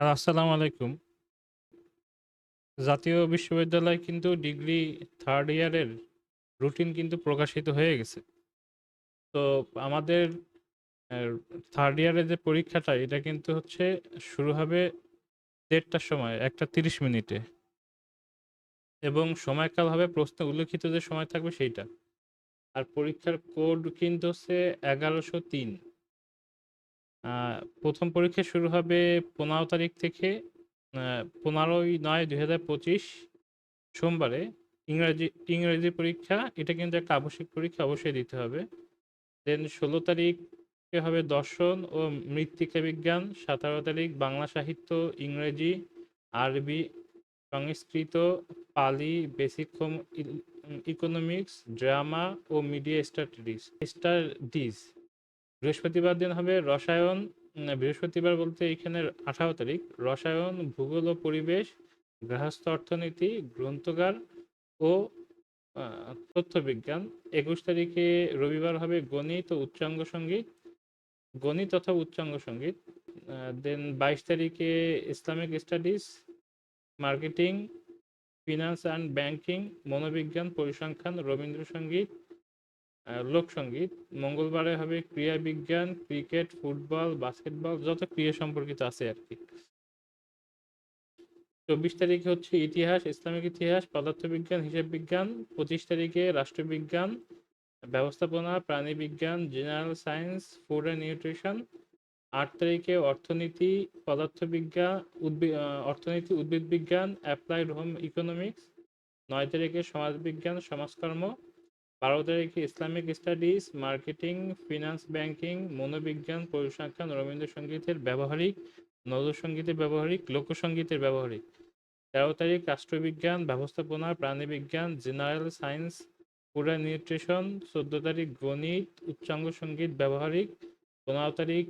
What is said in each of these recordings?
আসসালামু আলাইকুম। জাতীয় বিশ্ববিদ্যালয় কিন্তু ডিগ্রি থার্ড ইয়ারের রুটিন কিন্তু প্রকাশিত হয়ে গেছে। তো আমাদের থার্ড 3rd ইয়ারের যে পরীক্ষাটা, এটা কিন্তু হচ্ছে শুরু হবে দেড়টার সময়, একটা তিরিশ মিনিটে। এবং সময়কাল হবে প্রশ্নে উল্লেখিত যে সময় থাকবে সেইটা। আর পরীক্ষার কোড কিন্তু হচ্ছে ১১০৩ আ ১ম পরীক্ষা শুরু হবে ১৫ তারিখ থেকে পনেরোই নয় ১৫/৯/২০২৫ সোমবারে। ইংরাজি ইংরেজি পরীক্ষা এটা কিন্তু একটা আবশ্যিক পরীক্ষা অবশ্যই দিতে হবে। দেন ১৬ তারিখে হবে দর্শন ও মৃত্তিকা বিজ্ঞান, ১৭ তারিখ বাংলা সাহিত্য, ইংরেজি, আরবি, সংস্কৃত, পালি, বেসিক ইকোনমিক্স, ড্রামা ও মিডিয়া স্টাডিজ স্টাডিজ। বৃহস্পতিবার দিন হবে রসায়ন, বৃহস্পতিবার বলতে এইখানে ১৮ তারিখ। রসায়ন, ভূগোল ও পরিবেশ, গৃহস্থ অর্থনীতি, গ্রন্থগার ও তথ্যবিজ্ঞান। ২১ তারিখে রবিবার হবে গণিত ও উচ্চাঙ্গ সংগীত, গণিত অথবা উচ্চাঙ্গ সংগীত। আ দেন ২২ তারিখে Islamic studies, marketing, finance and banking, মনোবিজ্ঞান, পরিসংখ্যান, রবীন্দ্রসঙ্গীত, লোকসঙ্গীত। মঙ্গলবারে হবে ক্রীড়া বিজ্ঞান ক্রিকেট, ফুটবল, বাস্কেটবল যত ক্রীড়া সম্পর্কিত আছে আর কি চব্বিশ তারিখে হচ্ছে ইতিহাস, ইসলামিক ইতিহাস, পদার্থবিজ্ঞান, হিসাব বিজ্ঞান। ২৫ তারিখে রাষ্ট্রবিজ্ঞান, ব্যবস্থাপনা, প্রাণীবিজ্ঞান, general science, food and nutrition. আট তারিখে অর্থনীতি, পদার্থবিজ্ঞান উদ্ভিদ অর্থনীতি, উদ্ভিদ বিজ্ঞান, অ্যাপ্লাইড হোম ইকোনমিক্স। নয় তারিখে সমাজবিজ্ঞান, সমাজকর্ম। ১২ তারিখে Islamic studies, marketing, finance banking, মনোবিজ্ঞান, পরিসংখ্যান, রবীন্দ্রসঙ্গীতের ব্যবহারিক, নজরসঙ্গীতের ব্যবহারিক, লোকসঙ্গীতের ব্যবহারিক। ১৩ তারিখ রাষ্ট্রবিজ্ঞান, ব্যবস্থাপনা, প্রাণীবিজ্ঞান, জেনারেল সায়েন্স, পুরা নিউট্রিশন। ১৪ তারিখ গণিত, উচ্চাঙ্গ সংগীত ব্যবহারিক। ১৫ তারিখ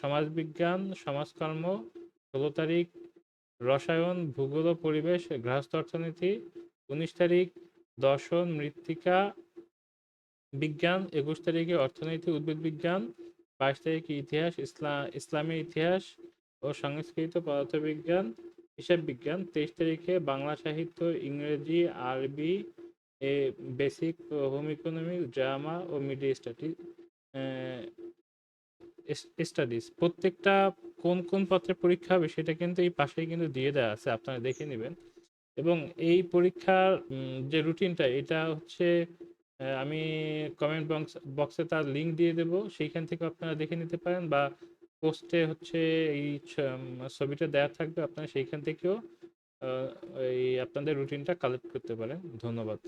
সমাজবিজ্ঞান, সমাজকর্ম। ১৬ তারিখ রসায়ন, ভূগোল পরিবেশ, গার্হস্থ্য অর্থনীতি। ১৯ তারিখ দর্শন, মৃত্তিকা বিজ্ঞান। ২১ তারিখে অর্থনীতি, উদ্ভিদ বিজ্ঞান। ২২ তারিখে ইতিহাস, ইসলাম ইসলামী ইতিহাস ও সংস্কৃত, পদার্থবিজ্ঞান, হিসাব বিজ্ঞান। ২৩ তারিখে বাংলা সাহিত্য, ইংরেজি, আরবি, এ বেসিক হোম ইকোনমিক্স, ড্রামা ও মিডিয়া স্টাডি স্টাডিজ। প্রত্যেকটা কোন, কোন পত্রে পরীক্ষা হবে সেটা কিন্তু এই পাশেই কিন্তু দিয়ে দেওয়া আছে। আপনারা দেখে নিবেন। এবং এই পরীক্ষার যে রুটিনটা, এটা হচ্ছে আমি কমেন্ট বক্স বক্সে তার লিঙ্ক দিয়ে দেব। সেইখান থেকে আপনারা দেখে নিতে পারেন বা পোস্টে হচ্ছে এই ছবিটা দেওয়া থাকবে। আপনারা সেইখান থেকেও এই আপনাদের রুটিনটা কালেক্ট করতে পারেন। ধন্যবাদ।